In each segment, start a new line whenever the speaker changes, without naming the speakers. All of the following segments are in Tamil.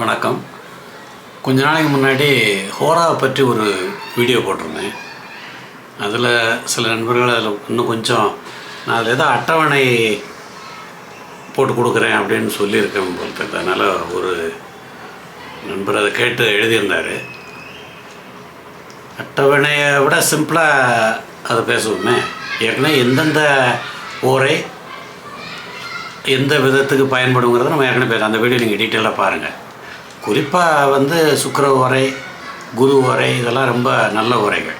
வணக்கம். கொஞ்ச நாளைக்கு முன்னாடி ஹோராவை பற்றி ஒரு வீடியோ போட்டிருந்தேன். அதில் சில நண்பர்கள் அதில் இன்னும் கொஞ்சம் நான் அதில் ஏதோ அட்டவணை போட்டு கொடுக்குறேன் அப்படின்னு சொல்லியிருக்கேன் போல் தெரியுது. அதனால் ஒரு நண்பர் அதை கேட்டு எழுதியிருந்தார். அட்டவணையை விட சிம்பிளாக அதை பேசுவோமே. ஏற்கனவே எந்தெந்த ஓரை எந்த விதத்துக்கு பயன்படுங்கிறத நம்ம ஏற்கனவே பேச அந்த வீடியோ நீங்கள் டீட்டெயிலாக பாருங்கள் குறிப்பாக வந்து சுக்கர உரை குரு உரை இதெல்லாம் ரொம்ப நல்ல உரைகள்.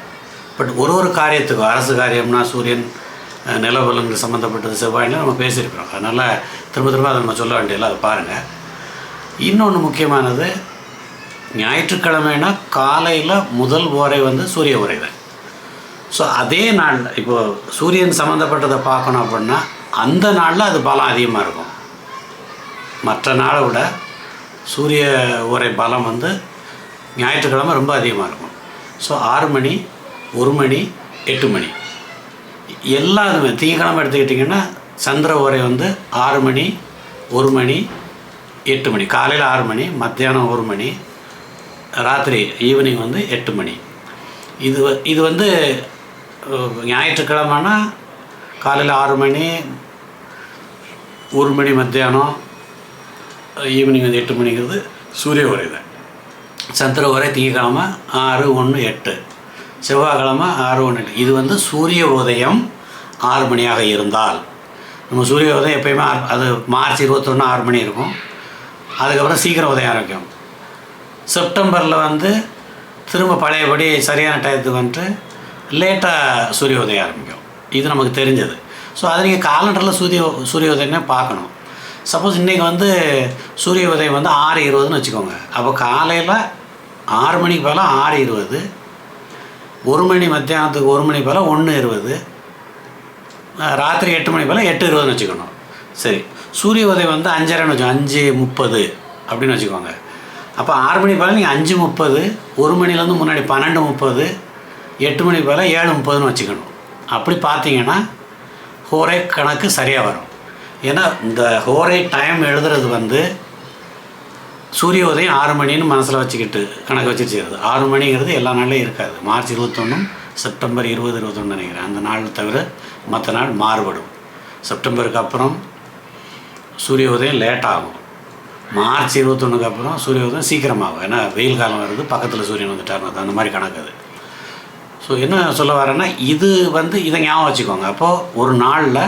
பட் ஒரு ஒரு காரியத்துக்கும் அரசு காரியம்னா சூரியன் அஹ், சம்மந்தப்பட்டது செவ்வாயில நம்ம பேசியிருக்கிறோம். அதனால் திரும்ப திரும்ப அதை நம்ம சொல்ல வேண்டியதில்லை அதை பாருங்கள் இன்னொன்று முக்கியமானது ஞாயிற்றுக்கிழமைனா காலையில் முதல் உரை வந்து சூரிய உரை தான். ஸோ அதே நாள் இப்போது சூரியன் சம்மந்தப்பட்டதை பார்க்கணும் அப்படின்னா அந்த நாளில் அது பலம் அதிகமாக இருக்கும். மற்ற நாளை விட சூரிய உரை பலம் வந்து ஞாயிற்றுக்கிழமை ரொம்ப அதிகமாக இருக்கும். ஸோ ஆறு மணி ஒரு மணி எட்டு மணி. எல்லாருமே திங்கக்கிழமை எடுத்துக்கிட்டிங்கன்னா சந்திர உரை வந்து ஆறு மணி ஒரு மணி எட்டு மணி. காலையில் ஆறு மணி மத்தியானம் ஒரு மணி ராத்திரி ஈவினிங் வந்து எட்டு மணி. இது இது வந்து ஞாயிற்றுக்கிழமைனா காலையில் ஆறு மணி ஒரு மணி மத்தியானம் ஈவினிங் வந்து எட்டு மணிங்கிறது சூரிய உரை தான். சந்திர உரை திங்கக்கிழமை ஆறு ஒன்று எட்டு. செவ்வாய்க்கிழமை ஆறு ஒன்று எட்டு. இது வந்து சூரிய உதயம் ஆறு மணியாக இருந்தால். நம்ம சூரிய உதயம் எப்பயுமே ஆறு- அது மார்ச் இருபத்தொன்று ஆறு மணி இருக்கும். அதுக்கப்புறம் சீக்கிரம் உதயம் ஆரம்பிக்கும். செப்டம்பரில் வந்து திரும்ப பழையபடி சரியான டயத்துக்கு வந்துட்டு லேட்டாக சூரிய உதயம் ஆரம்பிக்கும். இது நமக்கு தெரிஞ்சது. ஸோ அதை நீங்கள் காலண்டரில் சூரிய சூரிய உதயமே பார்க்கணும். சப்போஸ் இன்றைக்கி வந்து சூரிய உதயம் வந்து ஆறு இருபதுன்னு வச்சுக்கோங்க. அப்போ காலையில் ஆறு மணிக்கு போல் ஆறு இருபது ஒரு மணி மத்தியானத்துக்கு ஒரு மணி போல் ஒன்று இருபது ராத்திரி எட்டு மணி போல் எட்டு இருபதுன்னு வச்சுக்கணும். சரி. சூரிய உதயம் வந்து அஞ்சரைன்னு வச்சுக்கோங்க. அஞ்சு முப்பது அப்படின்னு வச்சுக்கோங்க. அப்போ ஆறு மணி போல் நீங்கள் அஞ்சு முப்பது ஒரு மணிலேருந்து முன்னாடி பன்னெண்டு முப்பது எட்டு மணி போல் ஏழு முப்பதுன்னு வச்சுக்கணும். அப்படி பார்த்தீங்கன்னா ஹோரை கணக்கு சரியாக வரும். ஏன்னா இந்த ஹோரே டைம் எழுதுறது வந்து சூரிய உதயம் ஆறு மணின்னு மனசில் வச்சுக்கிட்டு கணக்கு வச்சுட்டு செய்கிறது ஆறு மணிங்கிறது எல்லா நாள்லையும் இருக்காது. மார்ச் இருபத்தொன்னும் செப்டம்பர் இருபது இருபத்தொன்று நினைக்கிறேன். அந்த நாள் தவிர மற்ற நாள் மாறுபடும். செப்டம்பருக்கு அப்புறம் சூரிய உதயம் லேட் ஆகும். மார்ச் இருபத்தொன்றுக்கு அப்புறம் சூரிய உதயம் சீக்கிரமாகும். ஏன்னா வெயில் காலம் வருது பக்கத்தில் சூரியன் வந்துட்டாருன்னு அந்த மாதிரி கணக்கு அது. ஸோ என்ன சொல்ல வரேன்னா இது வந்து இதை ஞாபகம் வச்சுக்கோங்க. அப்போது ஒரு நாளில்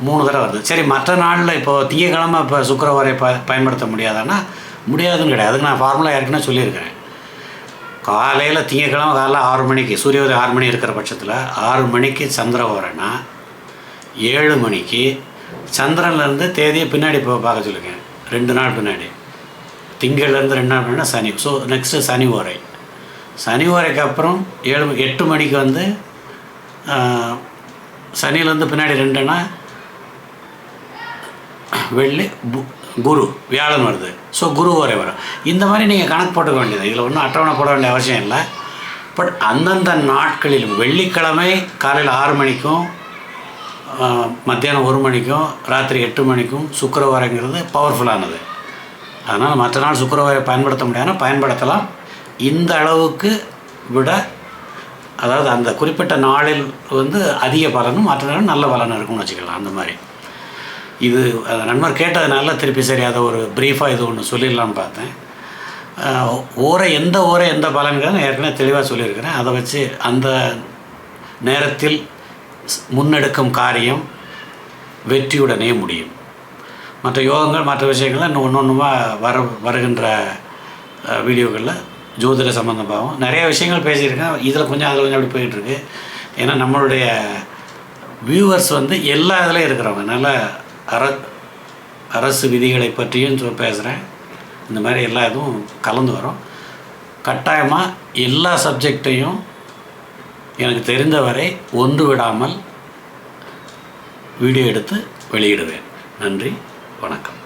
மூணு தடவை வருது. சரி மற்ற நாளில் இப்போது திங்கக்கிழமை இப்போ சுக்கரவாரை ப பயன்படுத்த முடியாதான்னா முடியாதுன்னு கிடையாது. அதுக்கு நான் ஃபார்முலா ஏற்கனவே சொல்லியிருக்கிறேன். காலையில் திங்கக்கிழமை காலைல ஆறு மணிக்கு சூரிய உதயம் ஆறு மணி இருக்கிற பட்சத்தில் ஆறு மணிக்கு சந்திர ஓரன்னா ஏழு மணிக்கு சந்திரன்லேருந்து தேதியை பின்னாடி இப்போ பார்க்க சொல்லியிருக்கேன். ரெண்டு நாள் பின்னாடி. திங்கள்லேருந்து ரெண்டு நாள் பின்னாடி சனி. ஸோ நெக்ஸ்ட்டு சனி ஓரை. சனி ஓரைக்கு அப்புறம் ஏழு மணி- எட்டு மணிக்கு வந்து சனியிலேருந்து பின்னாடி ரெண்டுன்னா வெள்ளி பு- குரு வியாழன் வருது. ஸோ குரு வரை வரும். இந்த மாதிரி நீங்கள் கணக்கு போட்டுக்க வேண்டியது. இதில் ஒன்றும் அட்டவணை போட வேண்டிய அவசியம் இல்லை. பட் அந்தந்த நாட்களில் வெள்ளிக்கிழமை காலையில் ஆறு மணிக்கும் மத்தியானம் ஒரு மணிக்கும் ராத்திரி எட்டு மணிக்கும் சுக்கரவாரங்கிறது பவர்ஃபுல்லானது அதனால் மற்ற நாள் சுக்கரவாரை பயன்படுத்த முடியாதுன்னா பயன்படுத்தலாம். இந்த அளவுக்கு விட அதாவது அந்த குறிப்பிட்ட நாளில் வந்து அதிக பலனும் மற்ற நாள் நல்ல பலனும் இருக்கும்னு வச்சுக்கலாம். அந்த மாதிரி. இது நண்பர் கேட்டதுனால திருப்பி சரி அதை ஒரு ப்ரீஃபாக இது ஒன்று சொல்லிடலாம்னு பார்த்தேன். ஓரை எந்த ஓரை எந்த பலன்கள் ஏற்கனவே தெளிவாக சொல்லியிருக்கிறேன். அதை வச்சு அந்த நேரத்தில் முன்னெடுக்கும் காரியம் வெற்றியுடனே முடியும். மற்ற யோகங்கள் மற்ற விஷயங்கள்லாம் இன்னும் ஒன்று ஒன்றுமா வர வருகின்ற வீடியோக்களில் ஜோதிட சம்மந்தமாகவும் நிறைய விஷயங்கள் பேசியிருக்கேன். இதில் கொஞ்சம் அதில் கொஞ்சம் அப்படி போயிட்டுருக்கு. ஏன்னா நம்மளுடைய வியூவர்ஸ் வந்து எல்லா இதுலேயும் இருக்கிறவங்க. நல்லா அர அரசு விதிகளை பற்றியும் பேசுகிறேன் இந்த மாதிரி எல்லா இதுவும் கலந்து வரும். கட்டாயமாக எல்லா சப்ஜெக்டையும் எனக்கு தெரிந்தவரை ஒன்று விடாமல் வீடியோ எடுத்து வெளியிடுவேன். நன்றி வணக்கம்.